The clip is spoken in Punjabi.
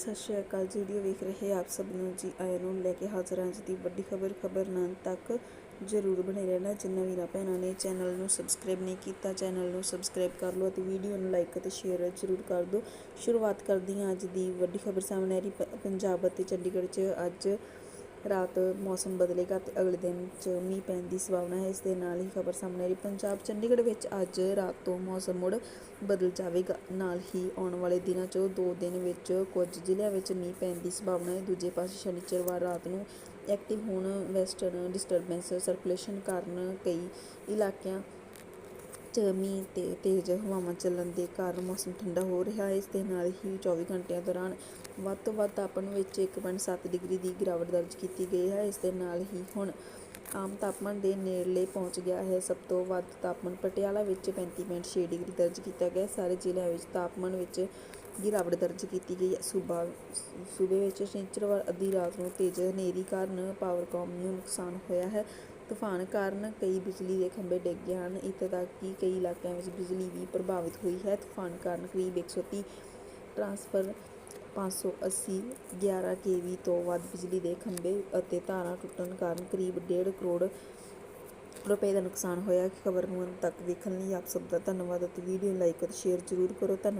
ਸਤਿ ਸ਼੍ਰੀ ਅਕਾਲ ਜੀ, ਵੀਡੀਓ ਵੇਖ ਰਹੇ ਆਪ ਸਭ ਨੂੰ ਜੀ, ਆਇਆਂ ਨੂੰ ਲੈ ਕੇ ਹਾਜ਼ਰ ਹਾਂ ਅੱਜ ਦੀ ਵੱਡੀ ਖਬਰ ਖਬਰ ਨਾਲ ਤੱਕ ਜ਼ਰੂਰ ਬਣੇ ਰਹਿਣਾ। ਜਿੰਨਾ ਵੀਰਾ, ਭੈਣਾਂ ਨੇ ਚੈਨਲ ਨੂੰ ਸਬਸਕ੍ਰਾਈਬ ਨਹੀਂ ਕੀਤਾ, ਚੈਨਲ ਨੂੰ ਸਬਸਕ੍ਰਾਈਬ ਕਰ ਲਓ ਅਤੇ ਵੀਡੀਓ ਨੂੰ ਲਾਈਕ ਅਤੇ ਸ਼ੇਅਰ ਜ਼ਰੂਰ ਕਰ ਦਿਓ। ਸ਼ੁਰੂਆਤ ਕਰਦੀ ਹਾਂ ਅੱਜ ਦੀ ਵੱਡੀ ਖਬਰ ਸਾਹਮਣੇ ਆ ਰਹੀ, ਪ- ਪੰਜਾਬ ਅਤੇ ਚੰਡੀਗੜ੍ਹ 'ਚ ਅੱਜ ਰਾਤ ਮੌਸਮ ਬਦਲੇਗਾ ਤੇ ਅਗਲੇ ਦਿਨ 'ਚ ਮੀਂਹ ਪੈਣ ਦੀ ਸੰਭਾਵਨਾ ਹੈ। ਇਸ ਦੇ ਨਾਲ ਹੀ ਖਬਰ ਸਾਹਮਣੇ ਆ ਰਹੀ। ਪੰਜਾਬ, ਚੰਡੀਗੜ੍ਹ ਵਿੱਚ ਅੱਜ ਰਾਤ ਤੋਂ ਮੌਸਮ ਮੁੜ ਬਦਲ ਜਾਵੇਗਾ। ਨਾਲ ਹੀ ਆਉਣ ਵਾਲੇ ਦਿਨਾਂ 'ਚ ਦੋ ਦਿਨ ਵਿੱਚ ਕੁਝ ਜ਼ਿਲ੍ਹਿਆਂ ਵਿੱਚ ਮੀਂਹ ਪੈਣ ਦੀ ਸੰਭਾਵਨਾ ਹੈ। ਦੂਜੇ ਪਾਸੇ ਸ਼ਨੀਚਰਵਾਰ ਰਾਤ ਨੂੰ ਐਕਟਿਵ ਹੋਣ ਵੈਸਟਰਨ ਡਿਸਟਰਬੈਂਸ ਸਰਕੂਲੇਸ਼ਨ ਕਾਰਨ ਕਈ ਇਲਾਕਿਆਂ 'ਚ ਮੀਂਹ ਤੇ ਤੇਜ਼ ਹਵਾਵਾਂ ਚੱਲਣ ਦੇ ਕਾਰਨ ਮੌਸਮ ਠੰਡਾ ਹੋ ਰਿਹਾ ਹੈ। ਇਸ ਦੇ ਨਾਲ ਹੀ 24 ਘੰਟਿਆਂ ਦੌਰਾਨ ਵੱਧ ਤੋਂ ਵੱਧ ਤਾਪਮਾਨ ਵਿੱਚ 1.7 ਡਿਗਰੀ ਦੀ ਗਿਰਾਵਟ ਦਰਜ ਕੀਤੀ ਗਈ ਹੈ। ਇਸ ਦੇ ਨਾਲ ਹੀ ਹੁਣ ਆਮ ਤਾਪਮਾਨ ਦੇ ਨੇੜਲੇ ਪਹੁੰਚ ਗਿਆ ਹੈ। ਸਭ ਤੋਂ ਵੱਧ ਤਾਪਮਾਨ ਪਟਿਆਲਾ ਵਿੱਚ 35.6 ਡਿਗਰੀ ਦਰਜ ਕੀਤਾ ਗਿਆ। ਸਾਰੇ ਜ਼ਿਲ੍ਹਿਆਂ ਵਿੱਚ ਤਾਪਮਾਨ ਵਿੱਚ ਗਿਰਾਵਟ ਦਰਜ ਕੀਤੀ ਗਈ ਹੈ। ਸੂਬਾ ਸੂਬੇ ਵਿੱਚ ਸ਼ਨੀਚਰਵਾਰ ਅੱਧੀ ਰਾਤ ਨੂੰ ਤੇਜ਼ ਹਨੇਰੀ ਕਾਰਨ ਪਾਵਰਕਾਮ ਨੂੰ ਨੁਕਸਾਨ ਹੋਇਆ ਹੈ। ਤੂਫਾਨ ਕਾਰਨ ਕਈ ਬਿਜਲੀ ਦੇ ਖੰਭੇ ਡਿੱਗ ਗਏ ਹਨ। ਇੱਥੇ ਤੱਕ ਕਿ ਕਈ ਇਲਾਕਿਆਂ ਵਿੱਚ ਬਿਜਲੀ ਵੀ ਪ੍ਰਭਾਵਿਤ ਹੋਈ ਹੈ। ਤੂਫਾਨ ਕਾਰਨ ਕਰੀਬ 130 ਟਰਾਂਸਫਰ 580 11 ਕੇਵੀ ਤੋਂ ਵੱਧ ਬਿਜਲੀ ਦੇ ਖੰਭੇ ਅਤੇ ਤਾਰਾਂ ਟੁੱਟਣ ਕਾਰਨ ਕਰੀਬ 1.5 ਕਰੋੜ ਰੁਪਏ ਦਾ ਨੁਕਸਾਨ ਹੋਇਆ ਖਬਰ ਨੂੰ ਅੰਤ ਤੱਕ ਵੇਖਣ ਲਈ ਆਪ ਸਭ ਦਾ ਧੰਨਵਾਦ ਅਤੇ ਵੀਡੀਓ ਲਾਈਕ ਅਤੇ ਸ਼ੇਅਰ ਜ਼ਰੂਰ ਕਰੋ। ਧੰਨਵਾਦ।